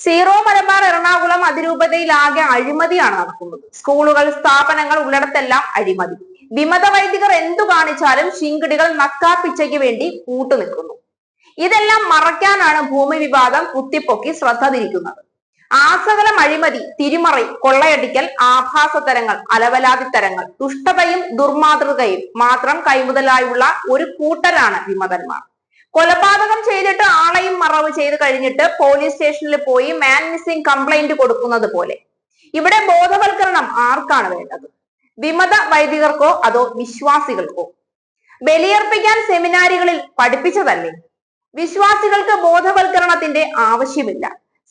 Zero Malabar Ernakulam അതിരൂപതയിൽ ആകെ അഴിമതിയാണ് നടക്കുന്നത്. സ്കൂളുകൾ സ്ഥാപനങ്ങൾ ഉള്ളിടത്തെല്ലാം അഴിമതി. വിമത വൈദികർ എന്തു കാണിച്ചാലും ശിങ്കിടികൾ നക്കാപ്പിച്ചയ്ക്ക് വേണ്ടി കൂട്ടുനിൽക്കുന്നു. ഇതെല്ലാം മറയ്ക്കാനാണ് ഭൂമി വിവാദം കുത്തിപ്പൊക്കി ശ്രദ്ധ തിരിക്കുന്നത്. ആസകലം അഴിമതി തിരിമറി കൊള്ളയടിക്കൽ ആഭാസതരങ്ങൾ അലവലാതിത്തരങ്ങൾ ദുഷ്ടതയും ദുർമാതൃകയും മാത്രം കൈമുതലായുള്ള ഒരു കൂട്ടരാണ് വിമതന്മാർ. കൊലപാതകം ചെയ്തിട്ട് ആളെയും മറവ് ചെയ്ത് കഴിഞ്ഞിട്ട് പോലീസ് സ്റ്റേഷനിൽ പോയി മാൻ മിസ്സിംഗ് കംപ്ലൈന്റ് കൊടുക്കുന്നത് പോലെ. ഇവിടെ ബോധവൽക്കരണം ആർക്കാണ് വേണ്ടത്? വിമത വൈദികർക്കോ അതോ വിശ്വാസികൾക്കോ? ബലിയർപ്പിക്കാൻ സെമിനാരികളിൽ പഠിപ്പിച്ചതല്ലേ? വിശ്വാസികൾക്ക് ബോധവൽക്കരണത്തിന്റെ ആവശ്യമില്ല.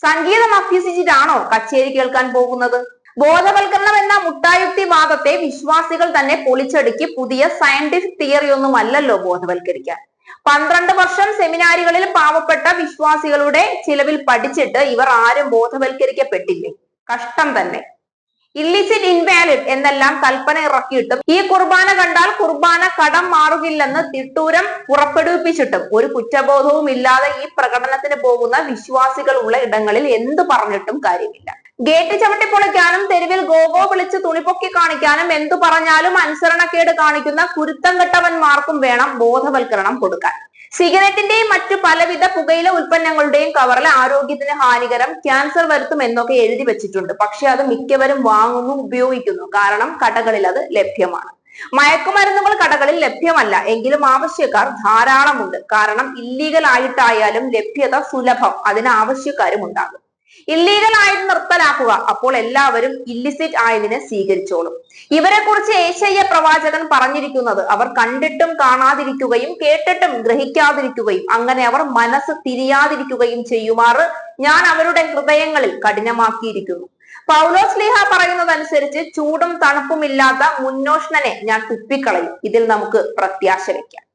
സംഗീതം അഭ്യസിച്ചിട്ടാണോ കച്ചേരി കേൾക്കാൻ പോകുന്നത്? ബോധവൽക്കരണം എന്ന മുട്ടായുക്തി വാദത്തെ വിശ്വാസികൾ തന്നെ പൊളിച്ചടുക്കി പുതിയ സയന്റിഫിക് തിയറി ഒന്നും അല്ലല്ലോ ബോധവൽക്കരിക്കാൻ. പന്ത്രണ്ട് വർഷം സെമിനാരികളിൽ പാവപ്പെട്ട വിശ്വാസികളുടെ ചിലവിൽ പഠിച്ചിട്ട് ഇവർ ആരും ബോധവൽക്കരിക്കപ്പെട്ടില്ലേ? കഷ്ടം തന്നെ. ഇല്ലിസിറ്റ് ഇൻവാലിഡ് എന്നെല്ലാം കൽപ്പന ഇറക്കിയിട്ടും ഈ കുർബാന കണ്ടാൽ കുർബാന കടം മാറുകില്ലെന്ന് തിട്ടൂരം പുറപ്പെടുവിപ്പിച്ചിട്ടും ഒരു കുറ്റബോധവും ഇല്ലാതെ ഈ പ്രകടനത്തിന് പോകുന്ന വിശ്വാസികൾ ഉള്ള ഇടങ്ങളിൽ എന്ത് പറഞ്ഞിട്ടും കാര്യമില്ല. ഗേറ്റ് ചവിട്ടി പൊളിക്കാനും തെരുവിൽ ഗോഗോ വിളിച്ച് തുണിപ്പൊക്കി കാണിക്കാനും എന്തു പറഞ്ഞാലും അനുസരണക്കേട് കാണിക്കുന്ന കുരുത്തം കെട്ടവന്മാർക്കും വേണം ബോധവൽക്കരണം കൊടുക്കാൻ. സിഗരറ്റിന്റെയും മറ്റു പലവിധ പുകയില ഉൽപ്പന്നങ്ങളുടെയും കവറിൽ ആരോഗ്യത്തിന് ഹാനികരം ക്യാൻസർ വരുത്തും എന്നൊക്കെ എഴുതി വെച്ചിട്ടുണ്ട്. പക്ഷെ അത് മിക്കവരും വാങ്ങുന്നു ഉപയോഗിക്കുന്നു. കാരണം കടകളിൽ അത് ലഭ്യമാണ്. മയക്കുമരുന്നുകൾ കടകളിൽ ലഭ്യമല്ല. എങ്കിലും ആവശ്യക്കാർ ധാരാളമുണ്ട്. കാരണം ഇല്ലീഗൽ ആയിട്ടായാലും ലഭ്യത സുലഭം. അതിന് ആവശ്യക്കാരും ഉണ്ടാകും. ഇല്ലീഗൽ ആയത് നിർത്തലാക്കുക. അപ്പോൾ എല്ലാവരും ഇല്ലിസിറ്റ് ആയതിനെ സ്വീകരിച്ചോളും. ഇവരെ കുറിച്ച് ഏശയ്യ പ്രവാചകൻ പറഞ്ഞിരിക്കുന്നത് അവർ കണ്ടിട്ടും കാണാതിരിക്കുകയും കേട്ടിട്ടും ഗ്രഹിക്കാതിരിക്കുകയും അങ്ങനെ അവർ മനസ്സ് തിരിയാതിരിക്കുകയും ചെയ്യുമാറ് ഞാൻ അവരുടെ ഹൃദയങ്ങളിൽ കഠിനമാക്കിയിരിക്കുന്നു. പൗലോസ് ലീഹ പറയുന്നതനുസരിച്ച് ചൂടും തണുപ്പുമില്ലാത്ത മുന്നോഷ്ണനെ ഞാൻ തുപ്പിക്കളയും. ഇതിൽ നമുക്ക് പ്രത്യാശ വെക്കാം.